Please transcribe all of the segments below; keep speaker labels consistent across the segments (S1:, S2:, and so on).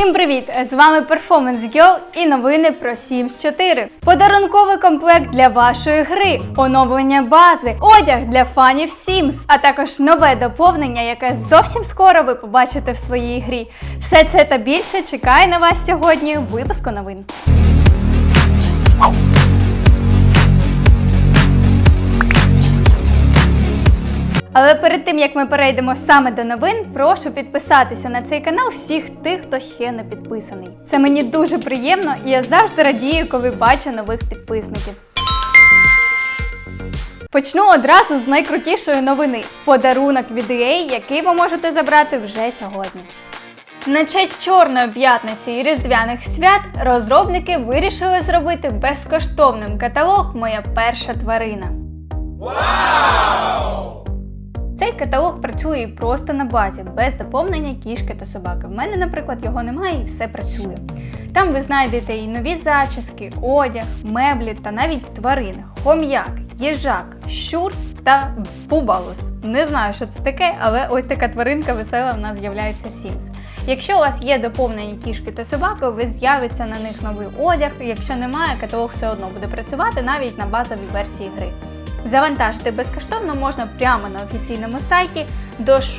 S1: Всім привіт! З вами Performance Girl і новини про Sims 4. Подарунковий комплект для вашої гри, оновлення бази, одяг для фанів Sims, а також нове доповнення, яке зовсім скоро ви побачите в своїй грі. Все це та більше чекає на вас сьогодні в випуску новин. Але перед тим як ми перейдемо саме до новин, прошу підписатися на цей канал всіх тих, хто ще не підписаний. Це мені дуже приємно і я завжди радію, коли бачу нових підписників. Почну одразу з найкрутішої новини подарунок від EA, який ви можете забрати вже сьогодні. На честь Чорної п'ятниці і Різдвяних свят розробники вирішили зробити безкоштовним каталог Моя перша тварина. Цей каталог працює просто на базі, без доповнення кішки та собаки. В мене, наприклад, його немає і все працює. Там ви знайдете і нові зачіски, одяг, меблі та навіть тварини, хом'як, їжак, щур та бубалус. Не знаю, що це таке, але ось така тваринка весела в нас з'являється в Sims. Якщо у вас є доповнені кішки та собаки, ви з'явиться на них новий одяг. Якщо немає, каталог все одно буде працювати навіть на базовій версії гри. Завантажити безкоштовно можна прямо на офіційному сайті до 6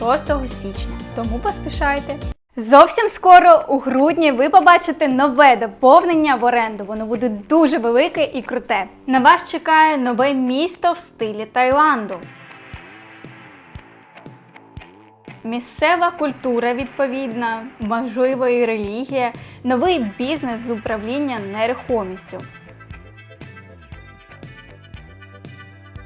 S1: січня, тому поспішайте. Зовсім скоро у грудні ви побачите нове доповнення в оренду. Воно буде дуже велике і круте. На вас чекає нове місто в стилі Таїланду. Місцева культура відповідна, можливо і релігія, новий бізнес з управління нерухомістю.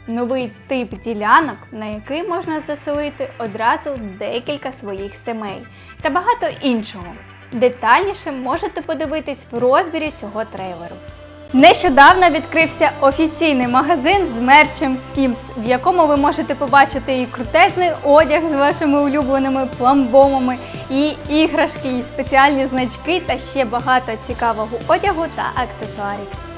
S1: Новий тип ділянок, на який можна заселити одразу декілька своїх сімей та багато іншого. Детальніше можете подивитись в розбірі цього трейлеру. Нещодавно відкрився офіційний магазин з мерчем Sims, в якому ви можете побачити і крутезний одяг з вашими улюбленими пламбомами, і іграшки, і спеціальні значки та ще багато цікавого одягу та аксесуарів.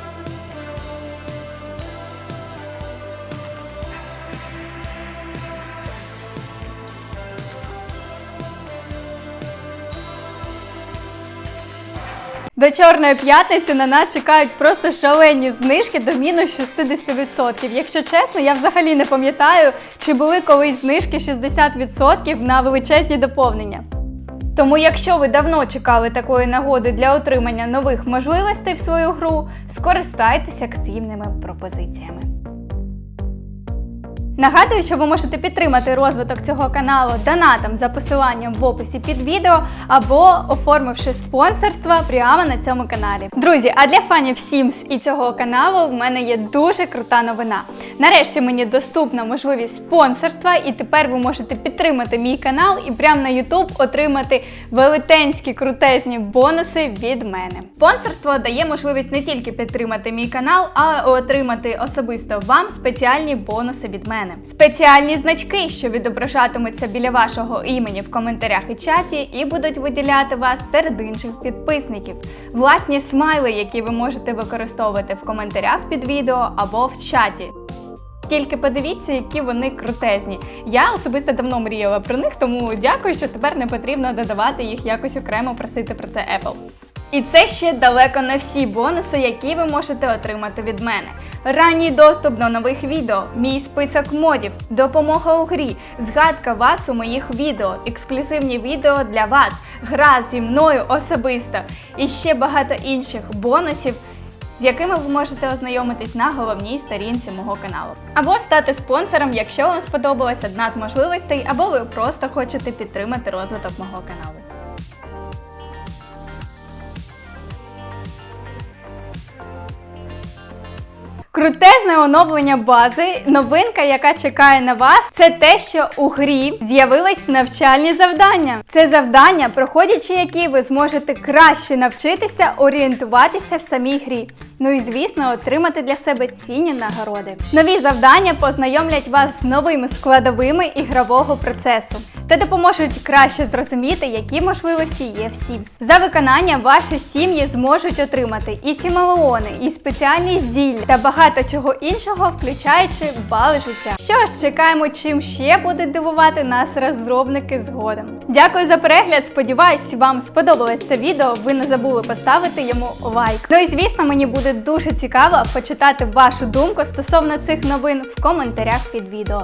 S1: До Чорної п'ятниці на нас чекають просто шалені знижки до мінус 60%. Якщо чесно, я взагалі не пам'ятаю, чи були колись знижки 60% на величезні доповнення. Тому, якщо ви давно чекали такої нагоди для отримання нових можливостей в свою гру, скористайтеся активними пропозиціями. Нагадую, що ви можете підтримати розвиток цього каналу донатом за посиланням в описі під відео або оформивши спонсорство прямо на цьому каналі. Друзі, а для фанів Sims і цього каналу в мене є дуже крута новина. Нарешті мені доступна можливість спонсорства, і тепер ви можете підтримати мій канал і прямо на YouTube отримати велетенські крутезні бонуси від мене. Спонсорство дає можливість не тільки підтримати мій канал, а й отримати особисто вам спеціальні бонуси від мене. Спеціальні значки, що відображатимуться біля вашого імені в коментарях і чаті, і будуть виділяти вас серед інших підписників. Власні смайли, які ви можете використовувати в коментарях під відео або в чаті. Тільки подивіться, які вони крутезні. Я особисто давно мріяла про них, тому дякую, що тепер не потрібно додавати їх якось окремо просити про це Apple. І це ще далеко не всі бонуси, які ви можете отримати від мене. Ранній доступ до нових відео, мій список модів, допомога у грі, згадка вас у моїх відео, ексклюзивні відео для вас, гра зі мною особисто і ще багато інших бонусів. З якими ви можете ознайомитись на головній сторінці мого каналу, або стати спонсором, якщо вам сподобалась одна з можливостей, або ви просто хочете підтримати розвиток мого каналу. Крутезне оновлення бази, новинка, яка чекає на вас, це те, що у грі з'явились навчальні завдання. Це завдання, проходячи які ви зможете краще навчитися орієнтуватися в самій грі. Ну і звісно, отримати для себе цінні нагороди. Нові завдання познайомлять вас з новими складовими ігрового процесу та допоможуть краще зрозуміти, які можливості є в Sims. За виконання ваші сім'ї зможуть отримати і сімалеони, і спеціальні зілля та багато чого іншого, включаючи бали життя. Що ж, чекаємо, чим ще будуть дивувати нас розробники згодом. Дякую за перегляд. Сподіваюсь, вам сподобалось це відео. Ви не забули поставити йому лайк. Ну і звісно, мені буде дуже цікаво почитати вашу думку стосовно цих новин в коментарях під відео.